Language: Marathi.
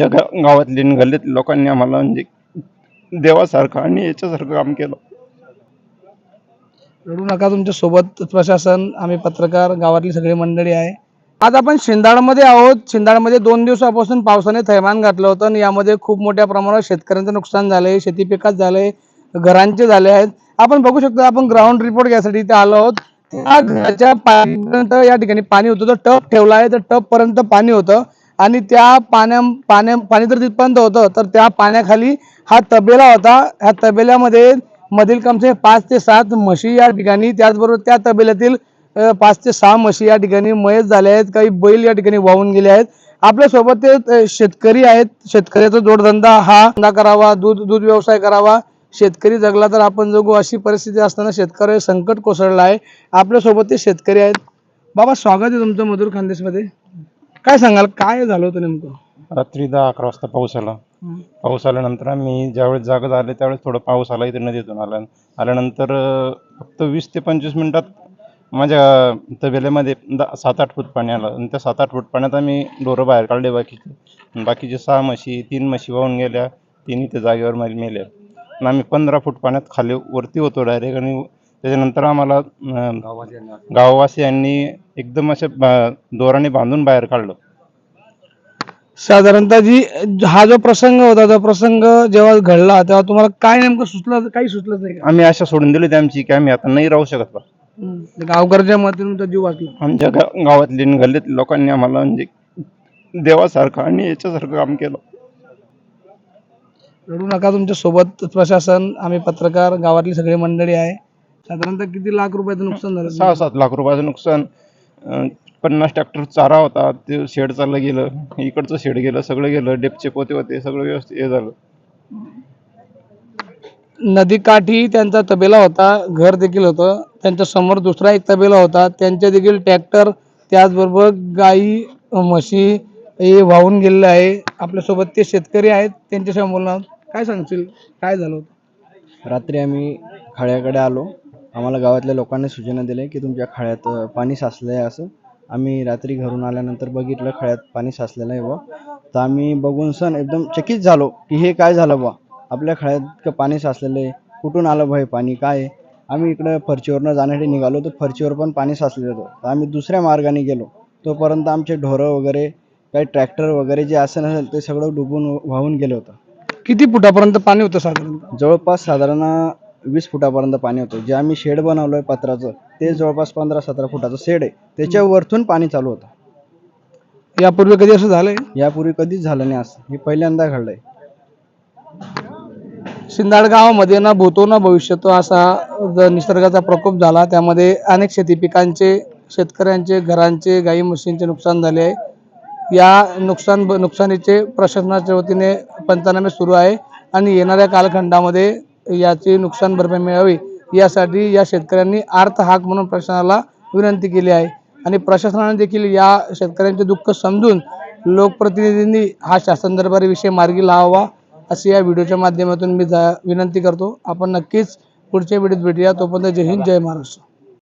या गा- गावातले गल्लीतल्या लोकांनी आम्हाला म्हणजे देवासारखं आणि याच्यासारखं काम केलं. रडू नका तुमच्यासोबत प्रशासन आम्ही पत्रकार गावातली सगळी मंडळी आहे. आज आपण शिंदाळमध्ये आहोत. शिंदाळमध्ये दोन दिवसापासून पावसाने थैमान घातलं होतं आणि यामध्ये खूप मोठ्या प्रमाणावर शेतकऱ्यांचं नुकसान झालंय शेती पिकात झालंय घरांचे झाले आहेत. आपण बघू शकतो आपण ग्राउंड रिपोर्ट घ्यायसाठी इथे आलो आहोत. त्या घराच्या पाण्यापर्यंत या ठिकाणी पाणी होतं. तर टप ठेवला आहे. तर टप पर्यंत पाणी होतं. आणि त्या पाण्या पाण्या पाणी जर तिथपर्यंत होतं तर त्या पाण्याखाली हा तबेला होता. ह्या तबेल्यामध्ये मधील कमसे पाच ते सात म्हशी या ठिकाणी त्याचबरोबर त्या तबेल्यातील पाच ते सहा म्हशी या ठिकाणी मयत झाल्या आहेत. काही बैल या ठिकाणी वाहून गेले आहेत. आपल्यासोबत ते शेतकरी आहेत. शेतकऱ्याचा जोडधंदा हा धंदा करावा दूध दूध व्यवसाय करावा. शेतकरी जगला तर आपण जगू अशी परिस्थिती असताना शेतकरी संकट कोसळलं आहे. आपल्यासोबत ते शेतकरी आहेत. बाबा स्वागत आहे तुमचं मधुर खानदेशमध्ये. काय सांगाल? काय झालं होतं नेमकं? रात्री दहा अकरा वाजता पाऊस आला. पाऊस आल्यानंतर आम्ही ज्यावेळेस जागा झाले त्यावेळेस थोडं पाऊस आला इथे नदीतून आला. आल्यानंतर अं, फक्त वीस ते पंचवीस मिनिटात माझ्या तबेल्यामध्ये दा सात आठ फूट पाणी आलं. आणि त्या सात आठ फूट पाण्यात आम्ही ढोरं बाहेर काढले बाकीचे. आणि बाकीचे सहा म्हशी तीन म्हशी वाहून गेल्या. तीन इथे जागेवर मेल्या. आणि आम्ही पंधरा फूट पाण्यात खाली वरती होतो डायरेक्ट आणि त्याच्यानंतर आम्हाला गाववासियांनी एकदम असे दोराने बांधून बाहेर काढलं. साधारणतः जी हा जो प्रसंग होता तो प्रसंग जेव्हा घडला तेव्हा तुम्हाला काय नेमकं सुचलं काही सुचलंच नाही आम्ही आशा सोडून दिली होती आमची की आम्ही आता नाही राहू शकत बा. हम्म. गावकऱ्याच्या मतीने तुमचा जीव वाचला. आमच्या गावातले आणि गल्लीतल्या लोकांनी आम्हाला म्हणजे देवासारखं आणि याच्यासारखं काम केलं. रडू नका तुमच्यासोबत प्रशासन आम्ही पत्रकार गावातली सगळी मंडळी आहे. साधारणतः किती लाख रुपयाचं नुकसान झालं? सहा सात लाख रुपयाचं नुकसान. अं, पन्नास ट्रॅक्टर चारा होता ते शेड चाललं गेलं इकडचं शेड गेलं सगळं गेलं डेपचे पोते होते सगळं व्यवस्थित हे झालं. नदीकाठी त्यांचा तबेला होता घर देखील होतं त्यांच्यासमोर दुसरा एक तबेला होता त्यांचे देखील ट्रॅक्टर त्याचबरोबर गाई म्हशी हे वाहून गेलेले आहे. आपल्यासोबत ते शेतकरी आहेत त्यांच्याशी बोलणार. काय सांगशील? काय झालं होतं? रात्री आम्ही खाड्याकडे आलो. आम्हाला गावातल्या लोकांनी सूचना दिल्या की तुमच्या खाड्यात अ, पाणी साचलं आहे असं. आम्ही रात्री घरून आल्यानंतर बघितलं खाड्यात पाणी साचलेलं आहे बुवा. तर आम्ही बघून सण एकदम चकित झालो की हे काय झालं बुवा? आपल्या खाड्यात इतकं पाणी साचलेलं आहे. कुठून आलं बा हे पाणी? काय? आहे आम्ही इकडं फर्चीवरनं जाण्यासाठी निघालो तर फर्चीवर पण पाणी साचलेलं होतं. तर आम्ही दुसऱ्या मार्गाने गेलो. तोपर्यंत आमचे ढोरं वगैरे काही ट्रॅक्टर वगैरे जे असेल नसेल ते सगळं डुबून वाहून गेलं होतं. किती फुटापर्यंत पाणी होतं साधारणतः? जवळपास साधारण वीस फुटापर्यंत पाणी होतं. जे आम्ही शेड बनवलंय पत्राचं ते जवळपास पंधरा सतरा फुटाचं शेड आहे. त्याच्या वरतून पाणी चालू होतं. यापूर्वी कधी असं झालंय? यापूर्वी कधीच झालं नाही असं. हे पहिल्यांदा घडलंय. शिंदाड गावामध्ये ना भूतो ना भविष्यतो असा ज- निसर्गाचा प्रकोप झाला. त्यामध्ये अनेक शेती पिकांचे शेतकऱ्यांचे घरांचे गाई म्हशींचे नुकसान झाले आहे. या नुकसान नुकसानीचे प्रशासनाच्या वतीने पंचनामे सुरू आहे. आणि येणाऱ्या कालखंडामध्ये याची नुकसान भरपाई मिळावी यासाठी या शेतकऱ्यांनी आर्थ हाक म्हणून प्रशासनाला विनंती केली आहे. आणि प्रशासनाने देखील या शेतकऱ्यांचे दुःख समजून लोकप्रतिनिधींनी हा शासन दरबारी विषय मार्गी लावावा अशी या व्हिडिओच्या माध्यमातून मी जा विनंती करतो. आपण नक्कीच पुढच्या व्हिडिओत भेटूया. तोपर्यंत जय हिंद जय महाराष्ट्र.